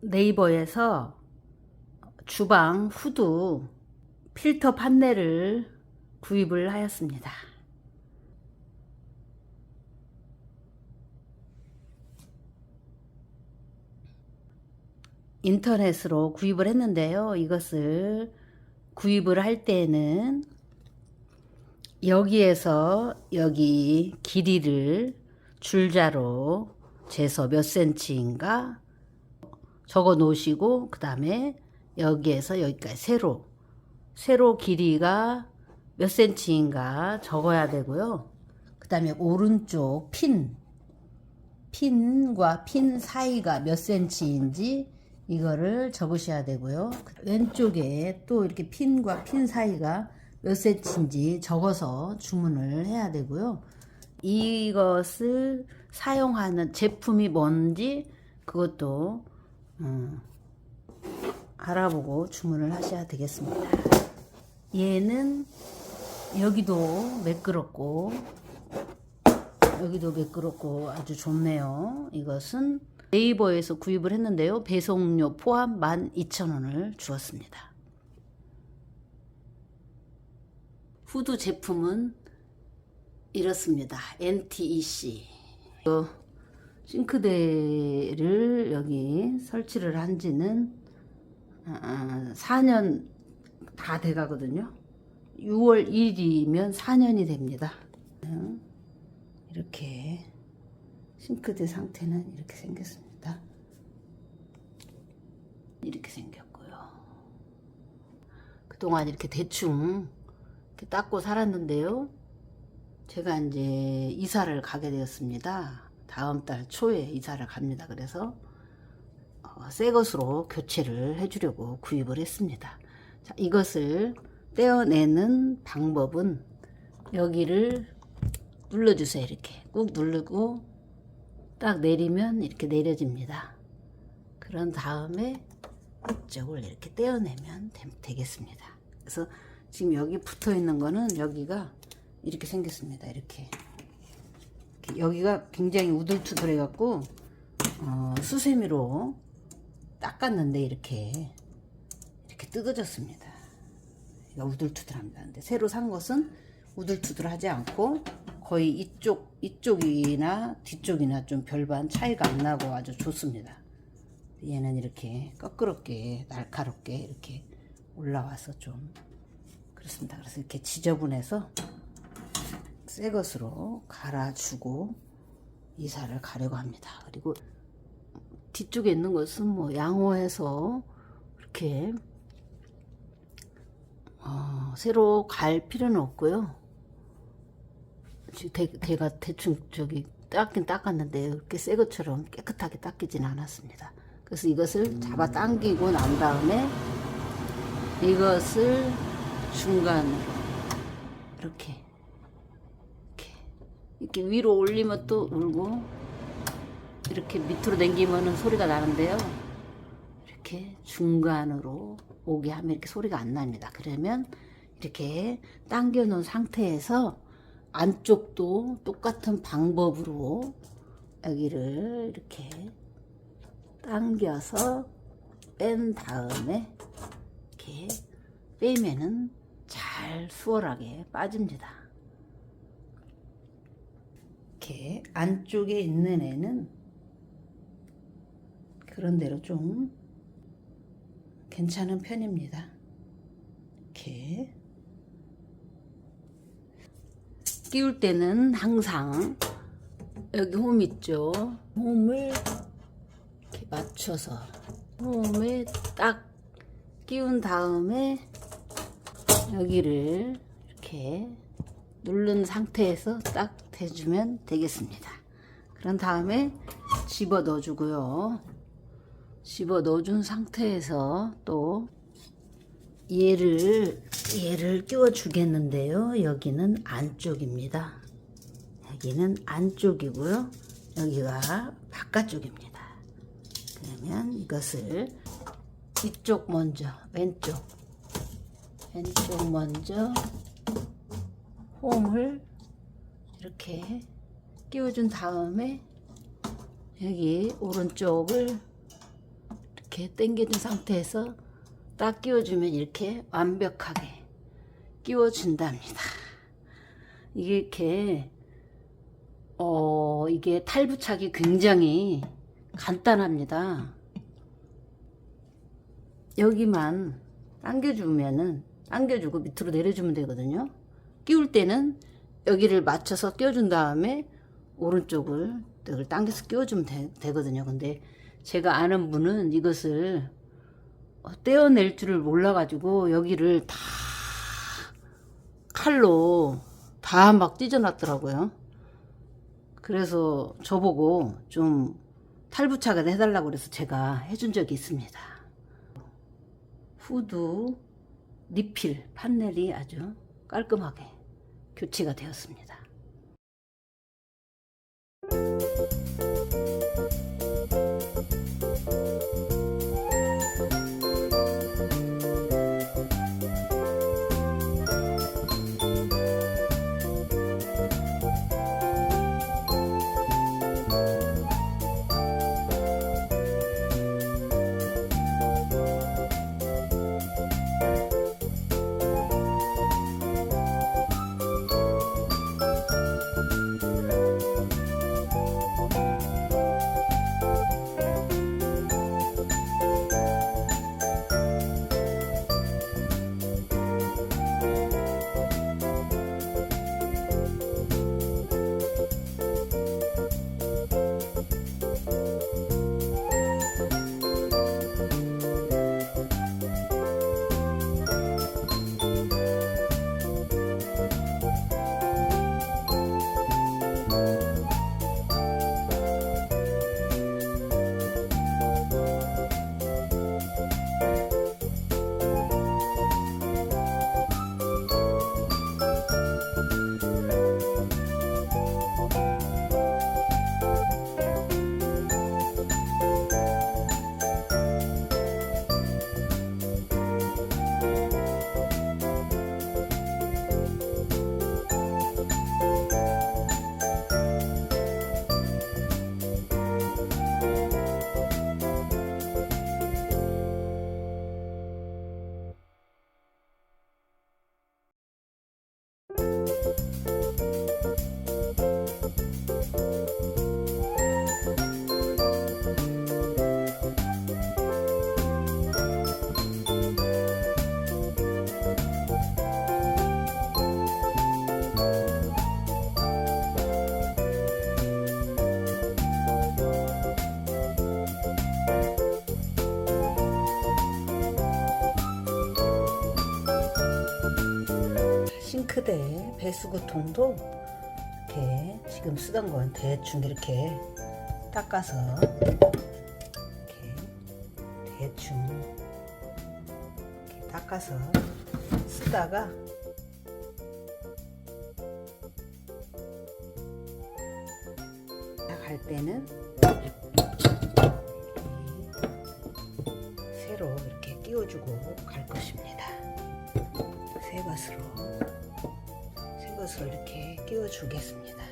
네이버에서 주방 후드 필터 판넬을 구입을 하였습니다. 인터넷으로 구입을 했는데요. 이것을 구입을 할 때에는 여기에서 여기 길이를 줄자로 재서 몇 센치인가 적어 놓으시고 그 다음에 여기에서 여기까지 세로 세로 길이가 몇 센치인가 적어야 되고요. 그 다음에 오른쪽 핀 핀과 핀 사이가 몇 센치인지 이거를 적으셔야 되고요. 왼쪽에 또 이렇게 핀과 핀 사이가 몇 센치인지 적어서 주문을 해야 되고요. 이것을 사용하는 제품이 뭔지 그것도 음, 알아보고 주문을 하셔야 되겠습니다. 얘는 여기도 매끄럽고 여기도 매끄럽고 아주 좋네요. 이것은 네이버에서 구입을 했는데요. 배송료 포함 12,000원을 주었습니다. 후드 제품은 이렇습니다. NTEC. 어, 싱크대를 여기 설치를 한 지는 아, 4년 다 돼 가거든요. 6월 1일이면 4년이 됩니다. 어, 이렇게 싱크대 상태는 이렇게 생겼습니다. 이렇게 생겼고요. 그동안 이렇게 대충 이렇게 닦고 살았는데요. 제가 이제 이사를 가게 되었습니다. 다음 달 초에 이사를 갑니다. 그래서 어, 새 것으로 교체를 해주려고 구입을 했습니다. 자, 이것을 떼어내는 방법은 여기를 눌러주세요. 이렇게 꾹 누르고 딱 내리면 이렇게 내려집니다. 그런 다음에 이쪽을 이렇게 떼어내면 되, 되겠습니다. 그래서 지금 여기 붙어 있는 거는 여기가 이렇게 생겼습니다. 이렇게 여기가 굉장히 우둘투둘해 갖고 어, 수세미로 닦았는데 이렇게 이렇게 뜯어졌습니다. 우둘투둘합니다. 근데 새로 산 것은 우둘투둘하지 않고 거의 이쪽 이쪽이나 뒤쪽이나 좀 별반 차이가 안 나고 아주 좋습니다. 얘는 이렇게 거끄럽게 날카롭게 이렇게 올라와서 좀 그렇습니다. 그래서 이렇게 지저분해서 새 것으로 갈아주고 이사를 가려고 합니다. 그리고 뒤쪽에 있는 것은 뭐 양호해서 이렇게 어, 새로 갈 필요는 없고요. 지금 대, 대가 대충 저기 닦긴 닦았는데 이렇게 새 것처럼 깨끗하게 닦이진 않았습니다. 그래서 이것을 잡아 당기고 난 다음에 이것을 중간으로 이렇게 이렇게 위로 올리면 또 울고 이렇게 밑으로 당기면은 소리가 나는데요. 이렇게 중간으로 오게 하면 이렇게 소리가 안 납니다. 그러면 이렇게 당겨 놓은 상태에서 안쪽도 똑같은 방법으로 여기를 이렇게 당겨서 뺀 다음에 이렇게 빼면은 잘 수월하게 빠집니다. 이렇게 안쪽에 있는 애는 그런 대로 좀 괜찮은 편입니다. 이렇게 끼울 때는 항상 여기 홈 있죠. 홈을 이렇게 맞춰서 홈에 딱 끼운 다음에 여기를 이렇게 누른 상태에서 딱 대주면 되겠습니다. 그런 다음에 집어 넣어주고요. 집어 넣어준 상태에서 또 얘를 얘를 끼워 주겠는데요. 여기는 안쪽입니다. 여기는 안쪽이고요. 여기가 바깥쪽입니다. 그러면 이것을 이쪽 먼저 왼쪽 왼쪽 먼저 홈을 이렇게 끼워준 다음에 여기 오른쪽을 이렇게 당겨진 상태에서 딱 끼워주면 이렇게 완벽하게 끼워준답니다. 이렇게 어 이게 탈부착이 굉장히 간단합니다. 여기만 당겨주면은 당겨주고 밑으로 내려주면 되거든요. 끼울 때는 여기를 맞춰서 끼워준 다음에 오른쪽을 여기를 당겨서 끼워주면 되, 거든요 근데 제가 아는 분은 이것을 어, 떼어낼 줄을 몰라가지고 여기를 다 칼로 다 막 찢어놨더라고요. 그래서 저보고 좀 탈부착을 해달라고 그래서 제가 해준 적이 있습니다. 후드 리필 판넬이 아주 깔끔하게 교체가 되었습니다. 싱크대 배수구통도 이렇게 지금 쓰던 건 대충 이렇게 닦아서 이렇게 대충 이렇게 닦아서 쓰다가 갈 때는 이 새로 이렇게 끼워주고 갈 것입니다. 새 것으로 새 것으로 이렇게 끼워 주겠습니다.